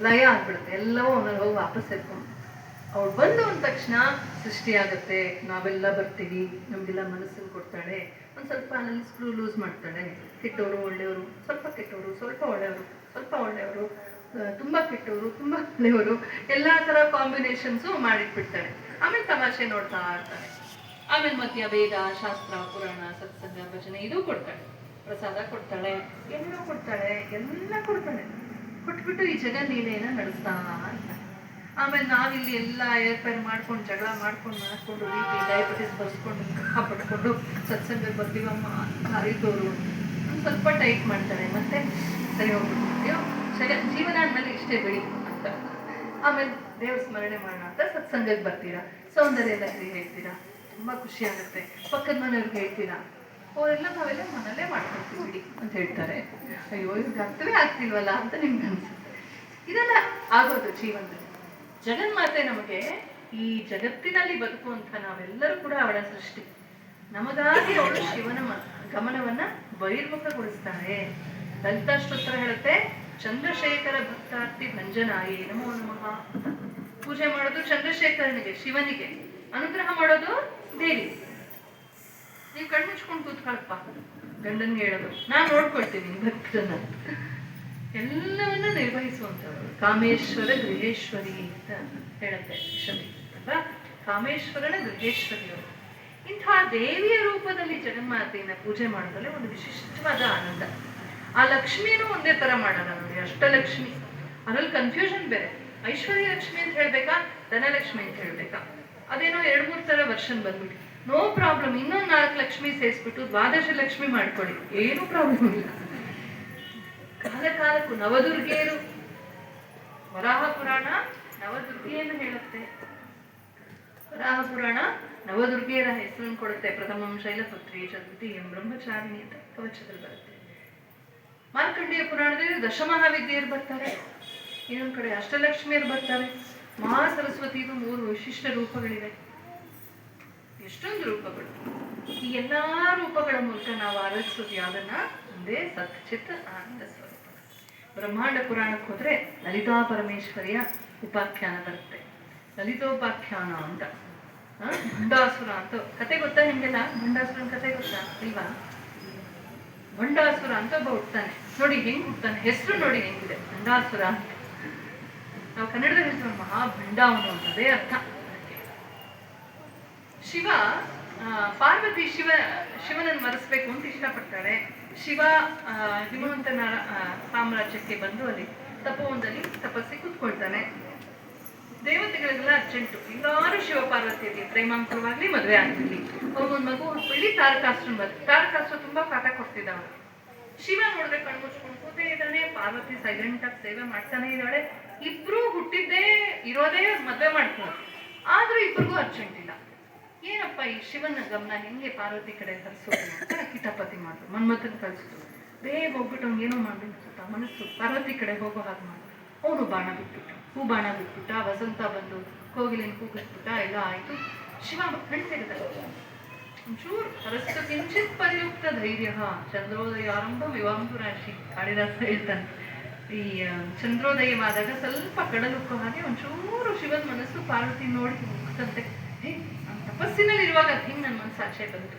ಲಯ ಆಗ್ಬಿಡುತ್ತೆ. ಎಲ್ಲವೂ ಅವನಲ್ಲಿ ಹೋಗಿ ವಾಪಸ್ ಸೇರ್ಕೊಂಡು ಅವಳು ಬಂದು ಅಂದ ತಕ್ಷಣ ಸೃಷ್ಟಿಯಾಗುತ್ತೆ. ನಾವೆಲ್ಲ ಬರ್ತೀವಿ. ನಮಗೆಲ್ಲ ಮನಸ್ಸನ್ನು ಕೊಡ್ತಾಳೆ. ಒಂದು ಸ್ವಲ್ಪ ಅಲ್ಲಿ ಸ್ಕ್ರೂ ಲೂಸ್ ಮಾಡ್ತಾಳೆ. ಕೆಟ್ಟವರು, ಒಳ್ಳೆಯವರು, ಸ್ವಲ್ಪ ಕೆಟ್ಟವರು, ಸ್ವಲ್ಪ ಒಳ್ಳೆಯವರು ಸ್ವಲ್ಪ ಒಳ್ಳೆಯವರು ತುಂಬ ಕೆಟ್ಟವರು, ತುಂಬ ಒಳ್ಳೆಯವರು, ಎಲ್ಲ ಥರ ಕಾಂಬಿನೇಷನ್ಸು ಮಾಡಿಟ್ಬಿಡ್ತಾಳೆ. ಆಮೇಲೆ ತಮಾಷೆ ನೋಡ್ತಾ ಇರ್ತಾಳೆ. ಆಮೇಲೆ ಮಧ್ಯ ವೇದ, ಶಾಸ್ತ್ರ, ಪುರಾಣ, ಸತ್ಸಂಗ, ಭಜನೆ ಇದು ಕೊಡ್ತಾಳೆ. ಪ್ರಸಾದ ಕೊಡ್ತಾಳೆ. ಎಲ್ಲ ಕೊಡ್ತಾಳೆ. ಎಲ್ಲ ಕೊಡ್ತಾಳೆ. ಕೊಟ್ಬಿಟ್ಟು ಈ ಜಗನ್ನೀಲೆಯನ್ನ ನಡೆಸ್ತಾ ಅಂತ. ಆಮೇಲೆ ನಾವಿಲ್ಲಿ ಎಲ್ಲ ಏರ್ಪೇರ್ ಮಾಡ್ಕೊಂಡು ಜಗಳ ಮಾಡ್ಕೊಂಡು ಮಾಡ್ಕೊಂಡು ಬಿ ಡಯಾಬಿಟಿಸ್ ಬರ್ಸ್ಕೊಂಡು ಪಟ್ಕೊಂಡು ಸತ್ಸಂಗ ಬರ್ತೀವಮ್ಮ ತೋರು ಸ್ವಲ್ಪ ಟೈಟ್ ಮಾಡ್ತಾರೆ. ಮತ್ತೆ ಸರಿ ಹೋಗ್ಬಿಟ್ಟು ಸರಿ ಜೀವನ ಅಂದಮೇಲೆ ಇಷ್ಟೇ ಬಿಡಿ ಅಂತ. ಆಮೇಲೆ ದೇವ್ರ ಸ್ಮರಣೆ ಮಾಡೋಣ ಅಂತ ಸತ್ಸಂಗಕ್ಕೆ ಬರ್ತೀರಾ. ಸೌಂದರ್ಯ ಲಹರಿ ಹೇಳ್ತೀರಾ. ತುಂಬಾ ಖುಷಿ ಆಗುತ್ತೆ. ಪಕ್ಕದ ಮನೆಯವ್ರಿಗೆ ಹೇಳ್ತೀರಾ. ಅವರೆಲ್ಲ ನಾವೆಲ್ಲ ಮನಲ್ಲೇ ಮಾಡ್ಕೊಳ್ತೀವಿ ಅಂತ ಹೇಳ್ತಾರೆ. ಅಯ್ಯೋ, ಇದು ಅರ್ಥವೇ ಆಗ್ತಿಲ್ವಲ್ಲ ಅಂತ ನಿಮ್ಗೆ ಅನ್ಸುತ್ತೆ. ಇದೆಲ್ಲ ಆಗೋದು ಜೀವನದಲ್ಲಿ. ಜಗನ್ಮಾತೆ ನಮಗೆ ಈ ಜಗತ್ತಿನಲ್ಲಿ ಬದುಕುವಂಥ ನಾವೆಲ್ಲರೂ ಕೂಡ ಅವಳ ಸೃಷ್ಟಿ. ನಮಗಾಗಿ ಅವಳು ಶಿವನ ಗಮನವನ್ನ ಬಹಿರ್ಮುಖಗೊಳಿಸ್ತಾಳೆ. ಲಲಿತಾಶ್ರೋತ್ರ ಹೇಳುತ್ತೆ, ಚಂದ್ರಶೇಖರ ಭಕ್ತಾರ್ತಿ ಭಂಜನಾಯಿ ನಮೋ ನಮಃ. ಪೂಜೆ ಮಾಡೋದು ಚಂದ್ರಶೇಖರನಿಗೆ, ಶಿವನಿಗೆ. ಅನುಗ್ರಹ ಮಾಡೋದು ದೇವಿ ನೀವು ಕಣ್ಮುಚ್ಕೊಂಡು ಕೂತ್ಕೊಳಪ್ಪ. ಗಂಡನ್ಗೆ ಹೇಳೋದು, ನಾನು ನೋಡ್ಕೊಳ್ತೀನಿ ಭಕ್ತನ. ಎಲ್ಲವನ್ನ ನಿರ್ವಹಿಸುವಂಥವ್ರು ಕಾಮೇಶ್ವರ ಗೃಹೇಶ್ವರಿ ಅಂತ ಹೇಳುತ್ತೆ ಶಮಿ ಅಲ್ವಾ ಕಾಮೇಶ್ವರನ ಗೃಹೇಶ್ವರಿಯವರು. ಇಂತಹ ದೇವಿಯ ರೂಪದಲ್ಲಿ ಜಗನ್ಮಾತೆಯನ್ನ ಪೂಜೆ ಮಾಡೋದ್ರಲ್ಲಿ ಒಂದು ವಿಶಿಷ್ಟವಾದ ಆನಂದ. ಆ ಲಕ್ಷ್ಮಿನೂ ಒಂದೇ ತರ ಮಾಡೋಣ ನೋಡಿ, ಅಷ್ಟಲಕ್ಷ್ಮಿ. ಅದ್ರಲ್ಲಿ ಕನ್ಫ್ಯೂಷನ್ ಬೇರೆ. ಐಶ್ವರ್ಯ ಲಕ್ಷ್ಮಿ ಅಂತ ಹೇಳ್ಬೇಕಾ, ಧನಲಕ್ಷ್ಮಿ ಅಂತ ಹೇಳ್ಬೇಕಾ? ಅದೇನೋ ಎರಡ್ ಮೂರ್ ತರ ವರ್ಷನ್ ಬಂದ್ಬಿಟ್ಟು ನೋ ಪ್ರಾಬ್ಲಮ್ ಇನ್ನೊಂದು ನಾಲ್ಕು ಲಕ್ಷ್ಮಿ ಸೇರಿಸ್ಬಿಟ್ಟು ದ್ವಾದಶ ಲಕ್ಷ್ಮಿ ಮಾಡ್ಕೊಳ್ಳಿ. ಏನು ಪ್ರಾಬ್ಲಮ್ ಇಲ್ಲ. ಕಾಲ ಕಾಲಕ್ಕೂ ನವದುರ್ಗೆಯರು ವರಾಹ ಪುರಾಣ ನವದುರ್ಗೆಯನ್ನು ಹೇಳುತ್ತೆ. ವರಾಹ ಪುರಾಣ ನವದುರ್ಗೆಯರ ಹೆಸರನ್ನು ಕೊಡುತ್ತೆ. ಪ್ರಥಮಂ ಶೈಲಪುತ್ರಿ ಚತುರ್ಥಿಯಂ ಬ್ರಹ್ಮಚಾರಿಣಿ ಅಂತ ಕವಚದಲ್ಲಿ ಬರುತ್ತೆ. ಮಾರ್ಕಂಡೇಯ ಪುರಾಣದಲ್ಲಿ ದಶಮಹಾವಿದ್ಯೆಯರು ಬರ್ತಾರೆ. ಇನ್ನೊಂದು ಕಡೆ ಅಷ್ಟಲಕ್ಷ್ಮಿಯರು ಬರ್ತಾರೆ. ಮಹಾ ಸರಸ್ವತಿಗೂ ಮೂರು ವಿಶಿಷ್ಟ ರೂಪಗಳಿವೆ. ಎಷ್ಟೊಂದು ರೂಪಗಳು. ಈ ಎಲ್ಲಾ ರೂಪಗಳ ಮೂಲಕ ನಾವು ಆರಾಧಿಸೋದು ಯಾವ್ದನ್ನ? ಒಂದೇ ಸತ್ಚಿತ್ ಆನಂದ ಸ್ವರೂಪ. ಬ್ರಹ್ಮಾಂಡ ಪುರಾಣಕ್ಕೆ ಹೋದ್ರೆ ಲಲಿತಾ ಪರಮೇಶ್ವರಿಯ ಉಪಾಖ್ಯಾನ ಬರುತ್ತೆ. ಲಲಿತೋಪಾಖ್ಯಾನ ಅಂತ. ಭಂಡಾಸುರ ಅಂತ ಕತೆ ಗೊತ್ತಾ ನಿಮ್ಗೆಲ್ಲ? ಭಂಡಾಸುರನ ಕತೆ ಗೊತ್ತಾ ಇಲ್ವಾ ಭಂಡಾಸುರ ಅಂತ ಒಬ್ಬ ಹುಟ್ತಾನೆ. ನೋಡಿ ಹೆಂಗ್ ಹುಡ್ತಾನೆ ಹೆಸರು ನೋಡಿ ಹೆಂಗಿದೆ. ಭಂಡಾಸುರ ಅಂತ. ನಾವು ಕನ್ನಡದಲ್ಲಿ ಹೆಸರು ಮಹಾ ಭಂಡ ಅವನು ಅಂತ. ಅದೇ ಅರ್ಥ. ಶಿವ ಪಾರ್ವತಿ ಶಿವ, ಶಿವನನ್ನು ಮರೆಸ್ಬೇಕು ಅಂತ ಇಷ್ಟಪಡ್ತಾಳೆ ಶಿವ ಹಿಮವಂತನ ಸಾಮ್ರಾಜ್ಯಕ್ಕೆ ಬಂದು ಅಲ್ಲಿ ತಪೋವನದಲ್ಲಿ ತಪಸ್ಸಿ ಕೂತ್ಕೊಳ್ತಾನೆ. ದೇವತೆಗಳಿಗೆಲ್ಲ ಅರ್ಜೆಂಟು. ಎಲ್ಲಾರು ಶಿವ ಪಾರ್ವತಿಯಲ್ಲಿ ಪ್ರೇಮಾಂಕರವಾಗ್ಲಿ ಮದುವೆ ಆಗಲಿ. ಅವ್ರಿಗೊಂದು ಮಗು ಹುಟ್ಬಿಡಿ ತಾರಕಾಸ್ತ್ರನ್ ಬಂದು ತಾರಕಾಸ್ತ್ರ ತುಂಬಾ ಕಾಟ ಕೊಡ್ತಿದ್ದ ಅವನು ಶಿವ ನೋಡಿದ್ರೆ ಕಣ್ಣು ಮುಚ್ಕೊಂಡು ಕೂತೇ ಇದ್ದಾನೆ. ಪಾರ್ವತಿ ಸೈಲೆಂಟ್ ಆಗಿ ಸೇವೆ ಮಾಡ್ತಾನೆ ಇದ್ದಾಳೆ. ಇಬ್ರು ಹುಟ್ಟಿದ್ದೇ ಇರೋದೇ ಮದುವೆ ಮಾಡ್ತಾರೆ ಆದ್ರೂ ಇಬ್ರಿಗೂ ಅರ್ಜೆಂಟ್ ಇಲ್ಲ. ಏನಪ್ಪ ಈ ಶಿವನ ಗಮನ ಹೆಂಗೆ ಪಾರ್ವತಿ ಕಡೆ ಹರಿಸೋದು ಅಂತ ಕಿತಾಪತಿ ಮಾಡಿದ್ರು ಮನ್ಮಥನ್ ಕಳಿಸಿದ್ರು ಬೇಗ ಹೋಗ್ಬಿಟ್ಟು ಅವ್ನು ಏನೋ ಅಂತ ಮನಸ್ಸು ಪಾರ್ವತಿ ಕಡೆ ಹೋಗೋ ಹಾಗೆ ಮಾಡಿ ಅವನು ಬಾಣ ಬಿಟ್ಬಿಟ್ಟು ಹೂ ಬಾಣ ಬಿಟ್ಬಿಟ್ಟ, ವಸಂತ ಬಂದು ಕೋಗಿಲಿನ ಕೂಗಿಸ್ಬಿಟ್ಟ ಎಲ್ಲ ಆಯ್ತು. ಶಿವ ಕಣ್ತೆಗೆದ ಒಂಚೂರು ಹರಸ್ತು ಕಿಂಚಿತ್ ಪರಿಯುಕ್ತ ಧೈರ್ಯ. ಚಂದ್ರೋದಯ ಆರಂಭ ವಿವಾಂಬು ರಾಶಿ. ಕಾಳಿದಾಸ ಹೇಳ್ತಾನೆ. ಈ ಚಂದ್ರೋದಯವಾದಾಗ ಸ್ವಲ್ಪ ಕಡಲುಕ್ಕೋ ಹಾಗೆ ಒಂಚೂರು ಶಿವನ ಮನಸ್ಸು ಪಾರ್ವತಿ ನೋಡಿ ಮುಗ್ತಂತೆ. ಹೇ ನಾನು ತಪಸ್ಸಿನಲ್ಲಿ ಇರುವಾಗ ಹಿಂಗೆ ನನ್ನ ಮನಸ್ಸು ಆಚೆ ಬಂತು.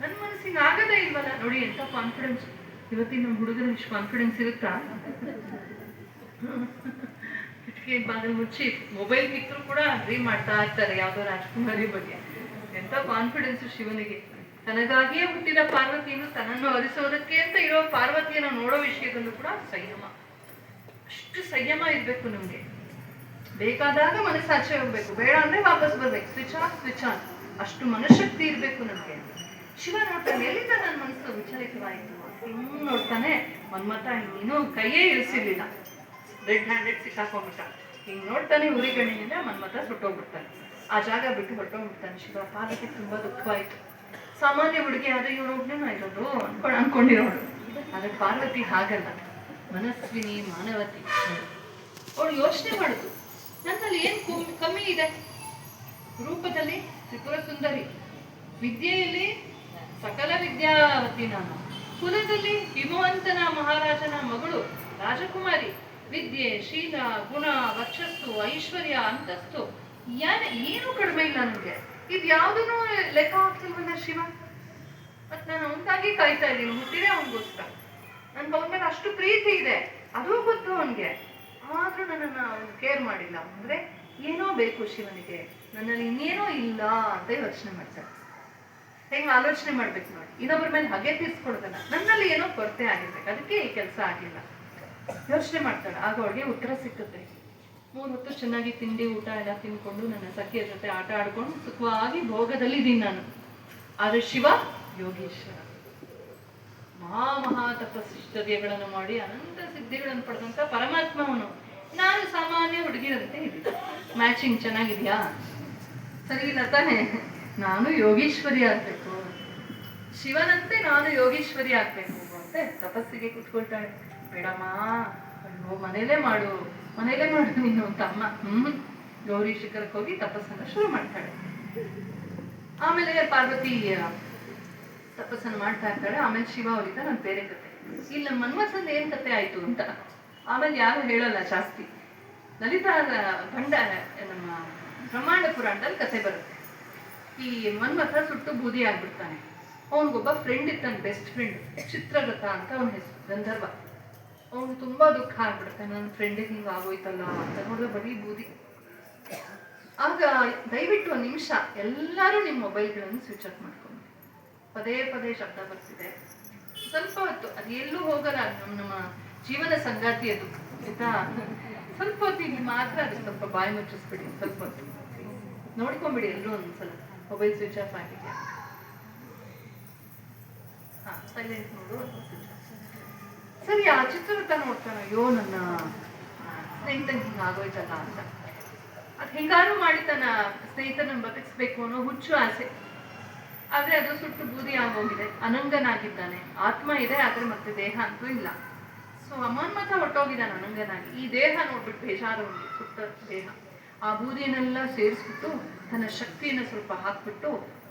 ನನ್ನ ಮನಸ್ಸಿಗೆ ಆಗದೇ ಇಲ್ವಲ್ಲ ನೋಡಿ ಎಂತ ಕಾನ್ಫಿಡೆನ್ಸ್ ಇವತ್ತಿನ ನಮ್ಮ ಹುಡುಗರು ಇಷ್ಟು ಕಾನ್ಫಿಡೆನ್ಸ್ ಇರುತ್ತಾ? ಕಿಟಕಿ ಬಾಗಿಲು ಮುಚ್ಚಿ ಮೊಬೈಲ್ ಕಿತ್ತರೂ ಕೂಡ ಡ್ರೀಮ್ ಮಾಡ್ತಾ ಇರ್ತಾರೆ ಯಾವುದೋ ರಾಜ್ಕುಮಾರಿ ಬಗ್ಗೆ. ಎಂತ ಕಾನ್ಫಿಡೆನ್ಸ್ ಶಿವನಿಗೆ. ತನಗಾಗಿಯೇ ಹುಟ್ಟಿದ ಪಾರ್ವತಿಯನ್ನು ತನ್ನನ್ನು ಅರಿಸೋದಕ್ಕೆ ಅಂತ ಇರೋ ಪಾರ್ವತಿಯನ್ನು ನೋಡೋ ವಿಷಯದಲ್ಲೂ ಕೂಡ ಸಂಯಮ. ಅಷ್ಟು ಸಂಯಮ ಇರಬೇಕು ನಮ್ಗೆ. ಬೇಕಾದಾಗ ಮನಸ್ಸು ಆಚೆ ಹೋಗ್ಬೇಕು. ಬೇಡ ಅಂದ್ರೆ ವಾಪಸ್ ಬರ್ಬೇಕು. ಸ್ವಿಚ್ ಆನ್ ಸ್ವಿಚ್ ಆನ್ ಅಷ್ಟು ಮನಶಕ್ತಿ ಇರಬೇಕು ನಮ್ಗೆ. ಶಿವ ಎಲ್ಲಿಂದ ನನ್ನ ಮನಸ್ಸು ವಿಚಲಿತವಾಯಿತು ಹಿಂಗ್ ನೋಡ್ತಾನೆ. ಮನ್ಮತ ನೀನು ಕೈಯೇ ಇಳಿಸಿರ್ಲಿಲ್ಲ. ರೆಡ್ ಹ್ಯಾಂಡೆಡ್ ಸಿಕ್ಕಾಕೊಂಡ್ಬಿಟ್ಟ. ಹಿಂಗ್ ನೋಡ್ತಾನೆ ಉರಿಗಣ್ಣಿನಿಂದ ಮನ್ಮತ ಸುಟ್ಟೋಗ್ಬಿಡ್ತಾನೆ. ಆ ಜಾಗ ಬಿಟ್ಟು ಹೊಟ್ಟೋಗ್ಬಿಡ್ತಾನೆ ಶಿವ ಪಾರ್ವತಿ ತುಂಬಾ ದುಃಖವಾಯ್ತು. ಸಾಮಾನ್ಯ ಹುಡುಗಿ ಆದ್ರೆ ಇವಳು ಒಬ್ಬನೇ ಇರೋದು ಅನ್ಕೊಂಡು ಅನ್ಕೊಂಡಿರೋಳು ಆದ್ರೆ ಪಾರ್ವತಿ ಹಾಗಲ್ಲ. ಮನಸ್ವಿನಿ, ಮಾನವತಿ. ಅವಳು ಯೋಚನೆ ಮಾಡುದು. ನನ್ನಲ್ಲಿ ಏನು ಕಮ್ಮಿ- ಇದೆ? ರೂಪದಲ್ಲಿ ತ್ರಿಪುರ ಸುಂದರಿ. ವಿದ್ಯೆಯಲ್ಲಿ ಸಕಲ ವಿದ್ಯಾವತಿ ನಾನು. ಕುಲದಲ್ಲಿ ಹಿಮವಂತನ ಮಹಾರಾಜನ ಮಗಳು ರಾಜಕುಮಾರಿ. ವಿದ್ಯೆ, ಶೀಲ, ಗುಣ, ವರ್ಚಸ್ಸು, ಐಶ್ವರ್ಯ, ಅಂತಸ್ತು. ಯಾರು ಏನು ಕಡಿಮೆ ಇಲ್ಲ ನನಗೆ. ಇದು ಯಾವುದೂ ಲೆಕ್ಕ ಹಾಕ್ತಿಲ್ವಲ್ಲ ಶಿವ? ಮತ್ ನಾನು ಅವನಿಗಾಗಿ ಕಾಯ್ತಾ ಇದ್ದೀನಿ, ಹುಟ್ಟಿದೆ ಅವನಿಗೋಸ್ಕರ. ನನ್ನ ಮೇಲೆ ಅಷ್ಟು ಪ್ರೀತಿ ಇದೆ. ಅದು ಗೊತ್ತು ಅವನಿಗೆ. ಆದ್ರೂ ನನ್ನನ್ನು ಅವನು ಕೇರ್ ಮಾಡಿಲ್ಲ. ಅಂದರೆ ಏನೋ ಬೇಕು ಶಿವನಿಗೆ. ನನ್ನಲ್ಲಿ ಇನ್ನೇನೋ ಇಲ್ಲ ಅಂತ ಯೋಚನೆ ಮಾಡ್ತಾರೆ ಹೆಂಗ್ ಆಲೋಚನೆ ಮಾಡ್ಬೇಕು ನೋಡಿ. ಇನ್ನೊಬ್ಬರ ಮೇಲೆ ಹಗೆ ತೀರ್ಸ್ಕೊಡೋದಲ್ಲ. ನನ್ನಲ್ಲಿ ಏನೋ ಕೊರತೆ ಆಗಿರ್ಬೇಕು. ಅದಕ್ಕೆ ಈ ಕೆಲಸ ಆಗಿಲ್ಲ. ಯೋಚನೆ ಮಾಡ್ತಾಳೆ. ಆಗ ಅವಳಿಗೆ ಉತ್ತರ ಸಿಕ್ಕುತ್ತೆ. ಮೂರು ಹೊತ್ತು ಚೆನ್ನಾಗಿ ತಿಂಡಿ, ಊಟ ಎಲ್ಲ ತಿನ್ಕೊಂಡು ನನ್ನ ಸಖಿಯ ಜೊತೆ ಆಟ ಆಡ್ಕೊಂಡು ಸುಖವಾಗಿ ಭೋಗದಲ್ಲಿ ಇದ್ದೀನಿ ನಾನು. ಆದ್ರೆ ಶಿವ ಯೋಗೀಶ್ವರ. ಮಹಾ ಮಹಾ ತಪಸ್ಸಿಷ್ಟವ್ಯಗಳನ್ನು ಮಾಡಿ ಅನಂತ ಸಿದ್ಧಿಗಳನ್ನು ಪಡೆದಂತ ಪರಮಾತ್ಮ ಅವನು ನಾನು ಸಾಮಾನ್ಯ ಹುಡುಗಿರಂತೆ ಇದೆ ಮ್ಯಾಚಿಂಗ್ ಚೆನ್ನಾಗಿದ್ಯಾ? ಸರಿ ಇಲ್ಲ ತಾನೆ ನಾನು ಯೋಗೀಶ್ವರಿ ಆಗ್ಬೇಕು. ಶಿವನಂತೆ ನಾನು ಯೋಗೀಶ್ವರಿ ಆಗ್ಬೇಕು ಅಂತ ತಪಸ್ಸಿಗೆ ಕುತ್ಕೊಳ್ತಾಳೆ. ಬೇಡಮ್ಮ, ಅಯ್ಯೋ, ಮನೇಲೇ ಮಾಡು ಮನೇಲೇ ಮಾಡು ನೀನು ತಮ್ಮ ಹ್ಮ್? ಗೌರಿ ಶಿಖರಕ್ಕೆ ಹೋಗಿ ತಪಸ್ಸನ್ನ ಶುರು ಮಾಡ್ತಾಳೆ. ಆಮೇಲೆ ಪಾರ್ವತಿ ತಪಸ್ಸನ್ನು ಮಾಡ್ತಾ ಇರ್ತಾಳೆ, ಆಮೇಲೆ ಶಿವ ಅವರಿಂದ ನನ್ನ ಬೇರೆ ಕತೆ. ಇಲ್ಲಿ ನಮ್ಮ ಏನು ಕತೆ ಆಯ್ತು ಅಂತ. ಆಮೇಲೆ ಯಾರು ಹೇಳಲ್ಲ ಜಾಸ್ತಿ. ಲಲಿತಾ ಭಂಡ ನಮ್ಮ ಬ್ರಹ್ಮಾಂಡ ಪುರಾಣದಲ್ಲಿ ಕತೆ ಬರುತ್ತೆ. ಈ ಮನ್ಮಥ ಸುಟ್ಟು ಬೂದಿ ಆಗ್ಬಿಡ್ತಾನೆ. ಅವನಿಗೊಬ್ಬ ಫ್ರೆಂಡ್ ಇರ್ತಾನೆ ಬೆಸ್ಟ್ ಫ್ರೆಂಡ್ ಚಿತ್ರರಥ ಅಂತ ಅವನ ಹೆಸರು, ಗಂಧರ್ವ. ಅವನು ತುಂಬಾ ದುಃಖ ಆಗ್ಬಿಡುತ್ತೆ, ನನ್ನ ಫ್ರೆಂಡಿಗೆ ಹಿಂಗೆ ಆಗೋಯ್ತಲ್ಲ ಅಂತ ನೋಡಿದ್ರೆ ಬರೀ ಬೂದಿ. ಆಗ ದಯವಿಟ್ಟು ಒಂದು ನಿಮಿಷ, ಎಲ್ಲರೂ ನಿಮ್ಮ ಮೊಬೈಲ್ಗಳನ್ನು ಸ್ವಿಚ್ ಆಫ್ ಮಾಡ್ಕೊಂಡು ಪದೇ ಪದೇ ಶಬ್ದ ಬರ್ತಿದೆ. ಸ್ವಲ್ಪ ಹೊತ್ತು, ಅದು ಎಲ್ಲೂ ಹೋಗಲ್ಲ ನಮ್ಮ ನಮ್ಮ ಜೀವನ ಸಂಗಾತಿ ಅದು, ಆಯ್ತಾ? ಸ್ವಲ್ಪ ಹೊತ್ತು ಇಲ್ಲಿ ಮಾತ್ರ ಅದು ಸ್ವಲ್ಪ ಬಾಯಿ ಮುಚ್ಚಿಸ್ಬಿಡಿ, ಸ್ವಲ್ಪ ಹೊತ್ತು. ನೋಡ್ಕೊಂಬಿಡಿ ಎಲ್ಲರೂ ಒಂದ್ಸಲ ಮೊಬೈಲ್ ಸ್ವಿಚ್ ಆಫ್ ಆಗಿದೆ. ಹಾ ಸೈಲೆಂಟ್ ನೋಡು ಸರಿ, ಆ ಚಿತ್ರರಥ ನೋಡ್ತಾನೆ, ಅಯ್ಯೋ, ನನ್ನ ಸ್ನೇಹಿತನ ಹಿಂಗ ಆಗೋಯ್ತಲ್ಲ ಅಂತ. ಅದ್ ಹೆಂಗಾರು ಮಾಡಿ ತನ್ನ ಸ್ನೇಹಿತನ ಬದುಕಿಸ್ಬೇಕು ಅನ್ನೋ ಹುಚ್ಚು ಆಸೆ. ಆದ್ರೆ ಅದು ಸುಟ್ಟು ಬೂದಿ ಆಗೋಗಿದೆ. ಅನಂಗನಾಗಿದ್ದಾನೆ. ಆತ್ಮ ಇದೆ, ಆದ್ರೆ ಮತ್ತೆ ದೇಹ ಅಂತೂ ಇಲ್ಲ. ಸೊ ಅಮನ್ಮತ ಹೊಟ್ಟೋಗಿದ್ದಾನೆ ಅನಂಗನಾಗಿ. ಈ ದೇಹ ನೋಡ್ಬಿಟ್ಟು ಬೇಜಾರು ಸುಟ್ಟ ದೇಹ. ಆ ಬೂದಿನೆಲ್ಲ ಸೇರಿಸ್ಬಿಟ್ಟು ತನ್ನ ಶಕ್ತಿಯನ್ನ ಸ್ವಲ್ಪ ಹಾಕ್ಬಿಟ್ಟು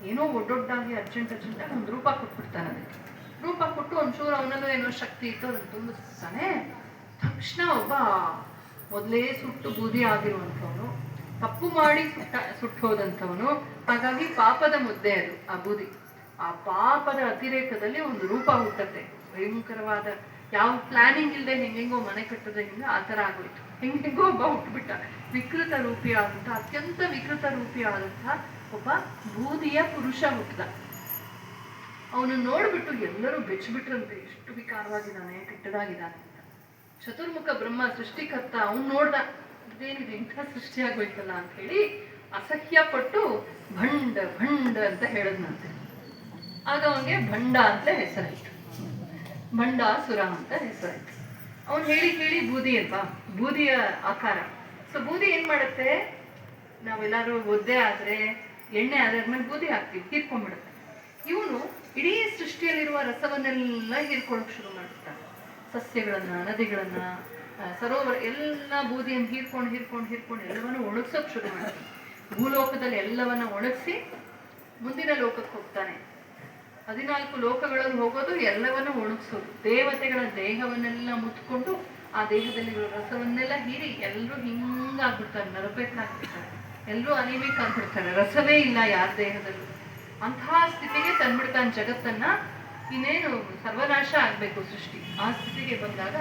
ಏನೋ ಒಡ್ಡೊಡ್ಡಾಗಿ ಅರ್ಜೆಂಟ್ ಅರ್ಜೆಂಟಾಗಿ ಒಂದು ರೂಪ ಕೊಟ್ಬಿಡ್ತಾನೆ ಅದಕ್ಕೆ. ರೂಪ ಕೊಟ್ಟು ಒಂಚೂರು ಅವನಲ್ಲೂ ಏನೋ ಶಕ್ತಿ ಇತ್ತು, ಅದನ್ನು ತುಂಬಿಸ್ತಾನೆ ತಕ್ಷಣ ಒಬ್ಬ ಮೊದಲೇ ಸುಟ್ಟು ಬೂದಿ ಆಗಿರುವಂಥವನು. ತಪ್ಪು ಮಾಡಿ ಸುಟ್ಟ ಹೋದಂಥವನು ಹಾಗಾಗಿ ಪಾಪದ ಮುದ್ದೆ ಅದು, ಆ ಬೂದಿ ಆ ಪಾಪದ ಅತಿರೇಕದಲ್ಲಿ ಒಂದು ರೂಪ ಹುಟ್ಟತ್ತೆ. ಭಯಂಕರವಾದ, ಯಾವ ಪ್ಲಾನಿಂಗ್ ಇಲ್ಲದೆ ಹೆಂಗೆಂಗೋ ಮನೆ ಕಟ್ಟದ ಹಿಂಗೆ ಆ ಥರ ಆಗೋಯ್ತು. ಹೆಂಗೆಂಗೋ ಒಬ್ಬ ಹುಟ್ಟುಬಿಟ್ಟ ವಿಕೃತ ರೂಪಿ ಆದಂಥ ಅತ್ಯಂತ ವಿಕೃತ ರೂಪಿ ಆದಂಥ ಒಬ್ಬ ಬೂದಿಯ ಪುರುಷ ಹುಟ್ಟದ ಅವನು ನೋಡ್ಬಿಟ್ಟು ಎಲ್ಲರೂ ಬೆಚ್ಚಿಬಿಟ್ರಂತೆ, ಎಷ್ಟು ವಿಕಾರವಾಗಿದ್ದಾನೆ ಕೆಟ್ಟದಾಗಿದ್ದಾನೆ ಅಂತ. ಚತುರ್ಮುಖ ಬ್ರಹ್ಮ ಸೃಷ್ಟಿಕರ್ತ, ಅವನು ನೋಡ್ದ. ಇದೇನಿದೆ? ಇಂಥ ಸೃಷ್ಟಿ ಆಗೋಯ್ತಲ್ಲ ಅಂತ ಹೇಳಿ ಅಸಹ್ಯ ಪಟ್ಟು ಭಂಡ ಭಂಡ ಅಂತ ಹೇಳದ್ನಂತೆ. ಆಗ ಅವನಿಗೆ ಭಂಡ ಅಂತ ಹೆಸರಾಯಿತು. ಭಂಡ ಸುರ ಅಂತ ಹೆಸರಾಯ್ತು. ಅವನು ಹೇಳಿ ಕೇಳಿ ಬೂದಿ ಅಲ್ವಾ? ಬೂದಿಯ ಆಕಾರ. ಸೊ ಬೂದಿ ಏನ್ ಮಾಡುತ್ತೆ? ನಾವೆಲ್ಲರೂ ಒದ್ದೆ ಆದ್ರೆ, ಎಣ್ಣೆ ಆದ್ಮೇಲೆ ಬೂದಿ ಹಾಕ್ತೀವಿ, ಹೀರ್ಕೊಂಡ್ಬಿಡುತ್ತೆ. ಇವನು ಇಡೀ ಸೃಷ್ಟಿಯಲ್ಲಿರುವ ರಸವನ್ನೆಲ್ಲ ಹೀರ್ಕೊಳಕ್ ಶುರು ಮಾಡ್ತಾನೆ ಸಸ್ಯಗಳನ್ನ, ನದಿಗಳನ್ನ ಸರೋವರ ಎಲ್ಲ ಬೂದಿಯನ್ನು ಹೀರ್ಕೊಂಡು ಹೀರ್ಕೊಂಡು ಹೀರ್ಕೊಂಡು ಎಲ್ಲವನ್ನು ಒಣಗ್ಸೋಕ್ ಶುರು ಮಾಡ್ತಾನೆ. ಭೂಲೋಕದಲ್ಲಿ ಎಲ್ಲವನ್ನ ಒಣಗಿಸಿ ಮುಂದಿನ ಲೋಕಕ್ಕೆ ಹೋಗ್ತಾನೆ. ಹದಿನಾಲ್ಕು ಲೋಕಗಳಲ್ಲಿ ಹೋಗೋದು ಎಲ್ಲವನ್ನ ಒಣಗಿಸೋದು. ದೇವತೆಗಳ ದೇಹವನ್ನೆಲ್ಲ ಮುತ್ಕೊಂಡು ಆ ದೇಹದಲ್ಲಿರೋ ರಸವನ್ನೆಲ್ಲ ಹೀರಿ ಎಲ್ಲರೂ ಹಿಂಗಾಗ್ಬಿಡ್ತಾರೆ ನರಬೇಕಾಗ್ಬಿಡ್ತಾರೆ ಎಲ್ಲರೂ ಅನಿಮಿಕ್ ಆಗ್ಬಿಡ್ತಾರೆ ರಸವೇ ಇಲ್ಲ ಯಾರ ದೇಹದಲ್ಲೂ. ಅಂತಹ ಸ್ಥಿತಿಗೆ ತಂದ್ಬಿಡ್ತಾನೆ ಜಗತ್ತನ್ನ. ಇನ್ನೇನು ಸರ್ವನಾಶ ಆಗ್ಬೇಕು ಸೃಷ್ಟಿ. ಆ ಸ್ಥಿತಿಗೆ ಬಂದಾಗ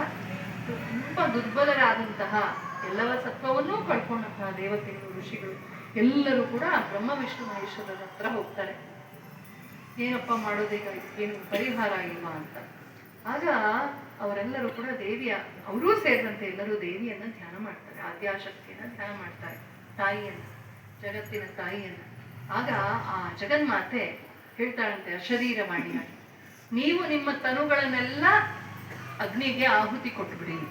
ತುಂಬಾ ದುರ್ಬಲರಾದಂತಹ ಎಲ್ಲವ ಸತ್ವವನ್ನೂ ಕಳ್ಕೊಂಡಂತಹ ದೇವತೆಗಳು, ಋಷಿಗಳು, ಎಲ್ಲರೂ ಕೂಡ ಬ್ರಹ್ಮ, ವಿಷ್ಣು, ಮಹೇಶ್ವರರ ಹತ್ರ ಹೋಗ್ತಾರೆ. ಏನಪ್ಪ ಮಾಡೋದೀಗ ಏನು ಪರಿಹಾರ ಇಲ್ಲ ಅಂತ. ಆಗ ಅವರೆಲ್ಲರೂ ಕೂಡ ದೇವಿಯ, ಅವರೂ ಸೇರಿದಂತೆ ಎಲ್ಲರೂ ದೇವಿಯನ್ನ ಧ್ಯಾನ ಮಾಡ್ತಾರೆ. ಆದ್ಯಾಶಕ್ತಿಯನ್ನ ಧ್ಯಾನ ಮಾಡ್ತಾರೆ. ತಾಯಿಯನ್ನ, ಜಗತ್ತಿನ ತಾಯಿಯನ್ನ. ಆಗ ಆ ಜಗನ್ಮಾತೆ ಹೇಳ್ತಾಳಂತೆ, ಅಶರೀರವಾಣಿಯಾಗಿ, ನೀವು ನಿಮ್ಮ ತನುಗಳನ್ನೆಲ್ಲ ಅಗ್ನಿಗೆ ಆಹುತಿ ಕೊಟ್ಬಿಡಿ.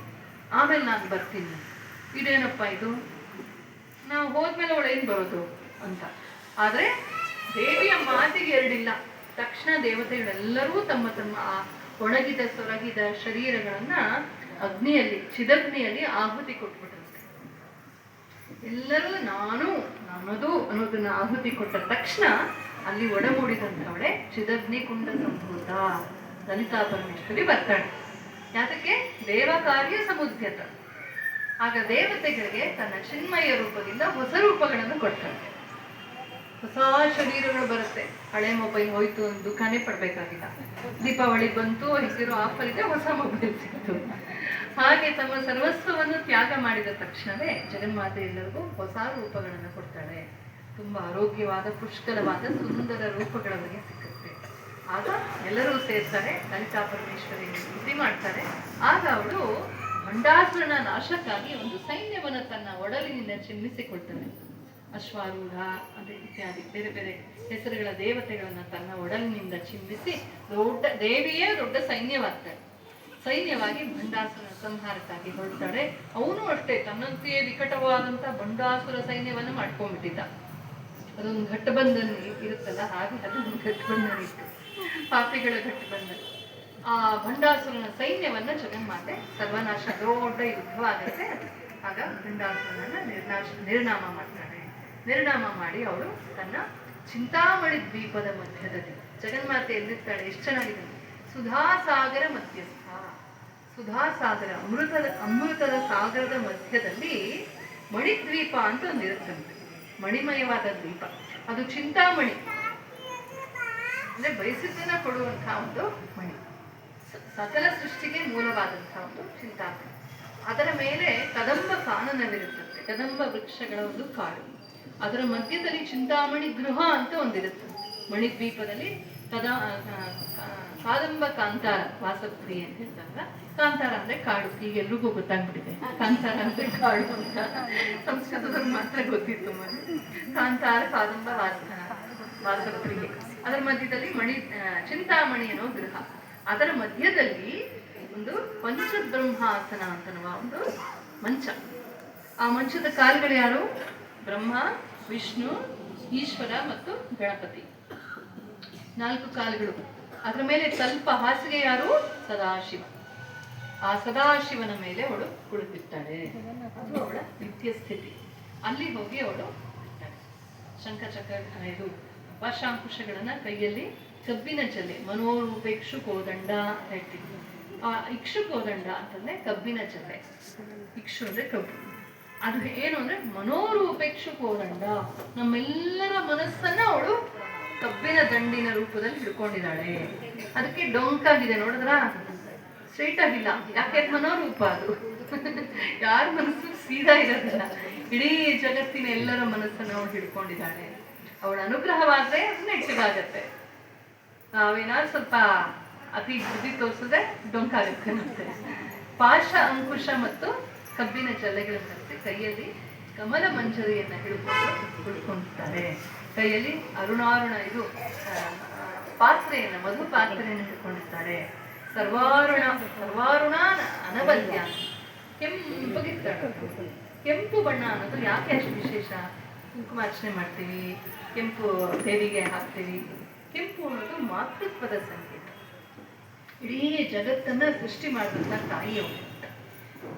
ಆಮೇಲೆ ನಾನು ಬರ್ತೀನಿ. ಇದೇನಪ್ಪ ಇದು? ನಾವು ಹೋದ್ಮೇಲೆ ಅವಳು ಏನು ಬರೋದು ಅಂತ. ಆದರೆ ದೇವಿಯ ಮಾತಿಗೆ ಎರಡಿಲ್ಲ. ತಕ್ಷಣ ದೇವತೆಗಳೆಲ್ಲರೂ ತಮ್ಮ ತಮ್ಮ ಆ ಒಣಗಿದ ಸೊರಗಿದ ಶರೀರಗಳನ್ನ ಅಗ್ನಿಯಲ್ಲಿ, ಚಿದಗ್ನಿಯಲ್ಲಿ ಆಹುತಿ ಕೊಟ್ಬಿಟ್ಟಿರುತ್ತೆ ಎಲ್ಲರೂ ನಾನು, ನನ್ನದು ಅನ್ನೋದನ್ನ ಆಹುತಿ ಕೊಟ್ಟ ತಕ್ಷಣ ಅಲ್ಲಿ ಒಡಮೂಡಿದಂಥವಳೆ ಚಿದಗ್ನಿ ಕುಂಡ ಸಂಭೂತ. ಲಲಿತಾ ಪರಮೇಶ್ವರಿ ಬರ್ತಾಳೆ. ಯಾತಕ್ಕೆ? ದೇವ ಕಾರ್ಯ ಸಮುದ್ಯತ ಆಗ ದೇವತೆಗಳಿಗೆ ತನ್ನ ಚಿನ್ಮಯ ರೂಪದಿಂದ ಹೊಸ ರೂಪಗಳನ್ನು ಕೊಡ್ತಾನೆ ಹೊಸ ಶರೀರಗಳು ಬರುತ್ತೆ. ಹಳೆ ಮೊಬೈಲ್ ಹೋಯ್ತು ಅಂತ ದುಃಖನೇ ಪಡ್ಬೇಕಾಗಿಲ್ಲ. ದೀಪಾವಳಿ ಬಂತು, ಹೆಸರು ಆಫರ್ ಇದೆ ಹೊಸ ಮೊಬೈಲ್ ಸಿಕ್ತು. ಹಾಗೆ ತಮ್ಮ ಸರ್ವಸ್ವವನ್ನು ತ್ಯಾಗ ಮಾಡಿದ ತಕ್ಷಣವೇ ಜಗನ್ಮಾತೆ ಎಲ್ಲರಿಗೂ ಹೊಸ ರೂಪಗಳನ್ನು ಕೊಡ್ತಾಳೆ. ತುಂಬಾ ಆರೋಗ್ಯವಾದ, ಪುಷ್ಕಲವಾದ, ಸುಂದರ ರೂಪಗಳವರಿಗೆ ಸಿಕ್ಕುತ್ತೆ ಆಗ ಎಲ್ಲರೂ ಸೇರ್ತಾರೆ, ಲಲಿತಾ ಪರಮೇಶ್ವರಿ ಸ್ತುತಿ ಮಾಡ್ತಾರೆ. ಆಗ ಅವಳು ಭಂಡಾಸುರನ ನಾಶಕ್ಕಾಗಿ ಒಂದು ಸೈನ್ಯವನ್ನು ತನ್ನ ಒಡಲಿನಿಂದ ಚಿಮ್ಮಿಸಿಕೊಳ್ತಾನೆ ಅಶ್ವಾರೂಢ ಅದೇ ಇತ್ಯಾದಿ, ಬೇರೆ ಬೇರೆ ಹೆಸರುಗಳ ದೇವತೆಗಳನ್ನು ತನ್ನ ಒಡಲಿನಿಂದ ಚಿಮ್ಮಿಸಿ ದೊಡ್ಡ, ದೇವಿಯೇ ದೊಡ್ಡ ಸೈನ್ಯವಾಗ್ತಾಳೆ. ಸೈನ್ಯವಾಗಿ ಭಂಡಾಸುರನ ಸಂಹಾರಕ್ಕಾಗಿ ಹೊರಡ್ತಾಳೆ. ಅವನು ಅಷ್ಟೇ, ತನ್ನಂತೆಯೇ ವಿಕಟವಾದಂಥ ಭಂಡಾಸುರ ಸೈನ್ಯವನ್ನು ಮಾಡ್ಕೊಂಡ್ಬಿಟ್ಟಿದ್ದ. ಅದೊಂದು ಘಟ್ಟಬಂಧನ ಇರುತ್ತಲ್ಲ, ಹಾಗೆ ಅದೊಂದು ಘಟ್ಟಬಂಧನ ಇತ್ತು. ಪಾಪಿಗಳ ಬಂದರು. ಆ ಭಂಡಾಸುರನ ಸೈನ್ಯವನ್ನ ಜಗನ್ಮಾತೆ ಸರ್ವನಾಶ, ದೊಡ್ಡ ಯುದ್ಧವಾಗುತ್ತೆ ಆಗ ಭಂಡಾಸುರನನ್ನ ನಿರ್ನಾಶ, ನಿರ್ನಾಮ ಮಾಡ್ತಾಳೆ ನಿರ್ನಾಮ ಮಾಡಿ ಅವಳು ತನ್ನ ಚಿಂತಾಮಣಿ ದ್ವೀಪದ ಮಧ್ಯದಲ್ಲಿ, ಜಗನ್ಮಾತೆ ಎಲ್ಲಿರ್ತಾಳೆ? ಎಷ್ಟು ಚೆನ್ನಾಗಿದೆ. ಸುಧಾಸಾಗರ ಮಧ್ಯಸ್ಥ. ಸುಧಾಸಾಗರ ಅಮೃತದ ಅಮೃತದ ಸಾಗರದ ಮಧ್ಯದಲ್ಲಿ ಮಣಿದ್ವೀಪ ಅಂತ ಒಂದು ಇರುತ್ತಂತೆ ಮಣಿಮಯವಾದ ದ್ವೀಪ. ಅದು ಚಿಂತಾಮಣಿ. ಅಂದ್ರೆ ಬಯಸಿದ್ದನ್ನ ಕೊಡುವಂಥ ಒಂದು ಮಣಿ. ಸಕಲ ಸೃಷ್ಟಿಗೆ ಮೂಲವಾದಂಥ ಒಂದು ಚಿಂತಾಮಣಿ. ಅದರ ಮೇಲೆ ಕದಂಬ ಕಾನನವಿರುತ್ತಂತೆ ಕದಂಬ ವೃಕ್ಷಗಳ ಒಂದು ಕಾಡು. ಅದರ ಮಧ್ಯದಲ್ಲಿ ಚಿಂತಾಮಣಿ ಗೃಹ ಅಂತ ಒಂದಿರುತ್ತೆ. ಮಣಿದ್ವೀಪದಲ್ಲಿ ಕದ ಕಾದಂಬ ಕಾಂತಾರ ವಾಸಪ್ರಿ ಅಂತ ಹೇಳಿದಾಗ ಕಾಂತಾರ ಅಂದ್ರೆ ಕಾಡು. ಈಗ ಎಲ್ರಿಗೂ ಗೊತ್ತಾಗ್ಬಿಟ್ಟಿದೆ. ಕಾಂತಾರ ಅಂದ್ರೆ ಕಾಡು ಅಂತ. ಸಂಸ್ಕೃತದಲ್ಲಿ ಮಾತ್ರ ಗೊತ್ತಿತ್ತು ಮನೆ ಕಾಂತಾರ ಕಾದಂಬ ವಾಸ ವಾಸಪ್ರಿಯೆ ಅದರ ಮಧ್ಯದಲ್ಲಿ ಮಣಿ ಚಿಂತಾಮಣಿ ಅನ್ನೋ ಗೃಹ ಅದರ ಮಧ್ಯದಲ್ಲಿ ಒಂದು ಪಂಚಬ್ರಹ್ಮಾಸನ ಅಂತನ್ನುವ ಒಂದು ಮಂಚ. ಆ ಮಂಚದ ಕಾಲುಗಳು ಯಾರು? ಬ್ರಹ್ಮ, ವಿಷ್ಣು, ಈಶ್ವರ ಮತ್ತು ಗಣಪತಿ. ನಾಲ್ಕು ಕಾಲುಗಳು. ಅದರ ಮೇಲೆ ಸ್ವಲ್ಪ ಹಾಸಿಗೆ ಯಾರು? ಸದಾಶಿವ. ಆ ಸದಾಶಿವನ ಮೇಲೆ ಅವಳು ಕುಳಿತಿರ್ತಾಳೆ. ಅದು ಅವಳ ನಿತ್ಯ ಸ್ಥಿತಿ ಅಲ್ಲಿ ಹೋಗಿ ಅವಳು ಶಂಕಚಕ್ರ ಇದು ಪಾಶಾಂಕುಶಗಳನ್ನ ಕೈಯಲ್ಲಿ ಕಬ್ಬಿನ ಜಲೆ ಮನೋರೂಪೇಕ್ಷು ಕೋದಂಡ ಅಂತ ಹೇಳ್ತಿದ್ವಿ. ಆ, ಇಕ್ಷು ಕೋದಂಡ ಅಂತಂದ್ರೆ ಕಬ್ಬಿನ ಚಲ್ಲೆ. ಇಕ್ಷು ಅಂದ್ರೆ ಕಬ್ಬು. ಅದು ಏನು ಅಂದ್ರೆ ಮನೋರೂಪೇಕ್ಷು ಕೋದಂಡ. ನಮ್ಮೆಲ್ಲರ ಮನಸ್ಸನ್ನ ಅವಳು ಕಬ್ಬಿನ ದಂಡಿನ ರೂಪದಲ್ಲಿ ಹಿಡ್ಕೊಂಡಿದ್ದಾಳೆ. ಅದಕ್ಕೆ ಡೊಂಕಾಗಿದೆ ನೋಡಿದ್ರ? ಸ್ಟ್ರೈಟ್ ಆಗಿಲ್ಲ ಯಾಕೆ? ಮನೋರೂಪ ಅದು. ಯಾರ ಮನಸ್ಸು ಸೀದಾ ಇರೋದಿಲ್ಲ. ಇಡೀ ಜಗತ್ತಿನ ಎಲ್ಲರ ಮನಸ್ಸನ್ನು ಅವಳು ಹಿಡ್ಕೊಂಡಿದ್ದಾಳೆ. ಅವಳ ಅನುಗ್ರಹವಾದ್ರೆ ನೆಟ್ಟಿಗಾಗತ್ತೆ ನಾವೇನಾದ್ರು ಸ್ವಲ್ಪ ಅತಿ ಬುದ್ಧಿ ತೋರಿಸಿದ್ರೆ ಡೊಂಕಾಗುತ್ತೆ ಮತ್ತೆ. ಪಾಶ ಅಂಕುಶ ಮತ್ತು ಕಬ್ಬಿನ ಜಲ್ಲೆಗಳನ್ನು ತರಿಸಿ ಕೈಯಲ್ಲಿ ಕಮಲ ಮಂಜರಿಯನ್ನ ಹಿಡ್ಕೊಂಡು ಹಿಡ್ಕೊಂಡಿರ್ತಾರೆ ಕೈಯಲ್ಲಿ ಅರುಣಾರುಣ ಇದು ಪಾತ್ರೆಯನ್ನ, ಮಧು ಪಾತ್ರೆಯನ್ನು ಹಿಡ್ಕೊಂಡಿರ್ತಾರೆ ಸರ್ವಾರುಣ ಸರ್ವಾರುಣ ಅನವಲ್ಯ ಕೆಂಪು ಕೆಂಪು ಬಣ್ಣ ಅನ್ನೋದು ಯಾಕೆ ಅಷ್ಟು ವಿಶೇಷ? ಕುಂಕುಮಾರ್ಚನೆ ಮಾಡ್ತೀವಿ, ಕೆಂಪು ದೇವಿಗೆ ಹಾಕ್ತೀವಿ. ಕೆಂಪು ಅನ್ನೋದು ಮಾತೃತ್ವದ ಸಂಕೇತ. ಇಡೀ ಜಗತ್ತನ್ನ ಸೃಷ್ಟಿ ಮಾಡಿದಂಥ ತಾಯಿಯವರು.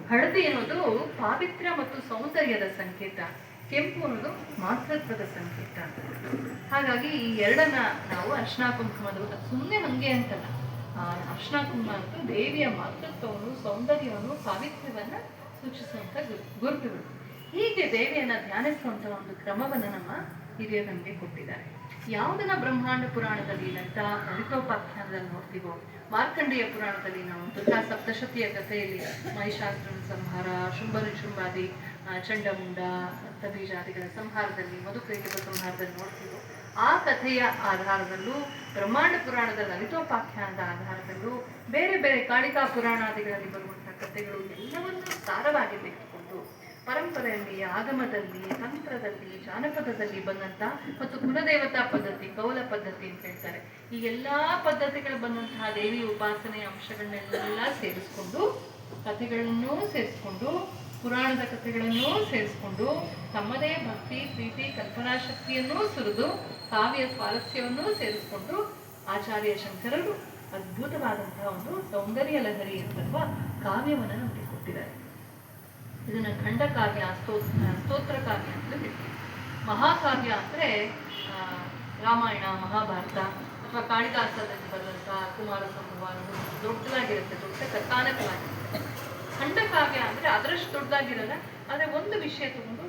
ಹಳದಿ ಅನ್ನೋದು ಪಾವಿತ್ರ್ಯ ಮತ್ತು ಸೌಂದರ್ಯದ ಸಂಕೇತ. ಕೆಂಪು ಅನ್ನೋದು ಮಾತೃತ್ವದ ಸಂಕೇತ. ಹಾಗಾಗಿ ಈ ಎರಡನ್ನ ನಾವು ಅರ್ಶನಾ ಕುಂಕುಮದ ಸುಮ್ಮನೆ ಹಂಗೆ ಅಂತಲ್ಲ. ಅರ್ಶನಾ ಕುಂಕುಮ ಅಂತೂ ದೇವಿಯ ಮಾತೃತ್ವವನ್ನು, ಸೌಂದರ್ಯವನ್ನು, ಪಾವಿತ್ರ್ಯವನ್ನ ಸೂಚಿಸುವಂತ ಗುರು- ಗುರುತುಗಳು. ಹೀಗೆ ದೇವಿಯನ್ನ ಧ್ಯಾನಿಸುವಂತ ಒಂದು ಕ್ರಮವನ್ನು ನಮ್ಮ ಹಿರಿಯರು ನಮಗೆ ಕೊಟ್ಟಿದ್ದಾರೆ. ಯಾವುದನ್ನ ಬ್ರಹ್ಮಾಂಡ ಪುರಾಣದಲ್ಲಿ ಲಲಿತಾ ಲಲಿತೋಪಾಖ್ಯಾನದಲ್ಲಿ ನೋಡ್ತೀವೋ ಮಾರ್ಕಂಡೇಯ ಪುರಾಣದಲ್ಲಿ ನಾವು ದುರ್ಗಾ ಸಪ್ತಶತಿಯ ಕಥೆಯಲ್ಲಿ ಮಹಿಷಾಸುರನ ಸಂಹಾರ ಶುಂಭ ನಿಶುಂಭಾದಿ ಆ, ಚಂಡಮುಂಡ ತಬೀಜಾದಿಗಳ ಸಂಹಾರದಲ್ಲಿ ಮಧುಕೈಟಕ ಸಂಹಾರದಲ್ಲಿ ನೋಡ್ತೀವೋ ಆ ಕಥೆಯ ಆಧಾರದಲ್ಲೂ ಬ್ರಹ್ಮಾಂಡ ಪುರಾಣದ ಲಲಿತೋಪಾಖ್ಯಾನದ ಆಧಾರದಲ್ಲೂ ಬೇರೆ ಬೇರೆ ಕಾಳಿಕಾ ಪುರಾಣಾದಿಗಳಲ್ಲಿ ಬರುವಂತಹ ಕಥೆಗಳು ಎಲ್ಲವನ್ನೂ ಸಾರವಾಗಿ ತೆಗೆದುಕೊಂಡು ಪರಂಪರೆಯಲ್ಲಿ, ಆಗಮದಲ್ಲಿ, ತಂತ್ರದಲ್ಲಿ, ಜಾನಪದದಲ್ಲಿ ಬಂದಂತ ಮತ್ತು ಕುಲದೇವತಾ ಪದ್ಧತಿ, ಕೌಲ ಪದ್ಧತಿ ಅಂತ ಹೇಳ್ತಾರೆ. ಈ ಎಲ್ಲಾ ಪದ್ಧತಿಗಳು ಬಂದಂತಹ ದೇವಿ ಉಪಾಸನೆ ಅಂಶಗಳನ್ನೆಲ್ಲ ಸೇರಿಸ್ಕೊಂಡು, ಕಥೆಗಳನ್ನು ಸೇರಿಸ್ಕೊಂಡು, ಪುರಾಣದ ಕಥೆಗಳನ್ನು ಸೇರಿಸ್ಕೊಂಡು, ತಮ್ಮದೇ ಭಕ್ತಿ, ಪ್ರೀತಿ ಕಲ್ಪನಾ ಶಕ್ತಿಯನ್ನೂ ಸುರಿದು, ಕಾವ್ಯ ಸ್ವಾರಸ್ಯವನ್ನೂ ಸೇರಿಸ್ಕೊಂಡು, ಆಚಾರ್ಯ ಶಂಕರರು ಅದ್ಭುತವಾದಂತಹ ಒಂದು ಸೌಂದರ್ಯ ಲಹರಿ ಅಂತಲ್ವ ಕಾವ್ಯವನ್ನು ನಮಗೆ ಕೊಟ್ಟಿದ್ದಾರೆ. ಇದನ್ನ ಖಂಡಕಾವ್ಯ ಸ್ತೋತ್ರ ಸ್ತೋತ್ರ ಕಾವ್ಯ ಅಂತ ಹೇಳ್ತೀವಿ. ಮಹಾಕಾವ್ಯ ಅಂದ್ರೆ ರಾಮಾಯಣ, ಮಹಾಭಾರತ ಅಥವಾ ಕಾಳಿದಾಸದಲ್ಲಿ ಬರುವಂತಹ ಕುಮಾರ ಸಂಭವ ದೊಡ್ಡದಾಗಿರುತ್ತೆ, ದೊಡ್ಡ ಕಥಾನಕವಾಗಿರುತ್ತೆ. ಖಂಡಕಾವ್ಯ ಅಂದ್ರೆ ಅದರಷ್ಟು ದೊಡ್ಡದಾಗಿರಲ್ಲ, ಆದರೆ ಒಂದು ವಿಷಯ ತಗೊಂಡು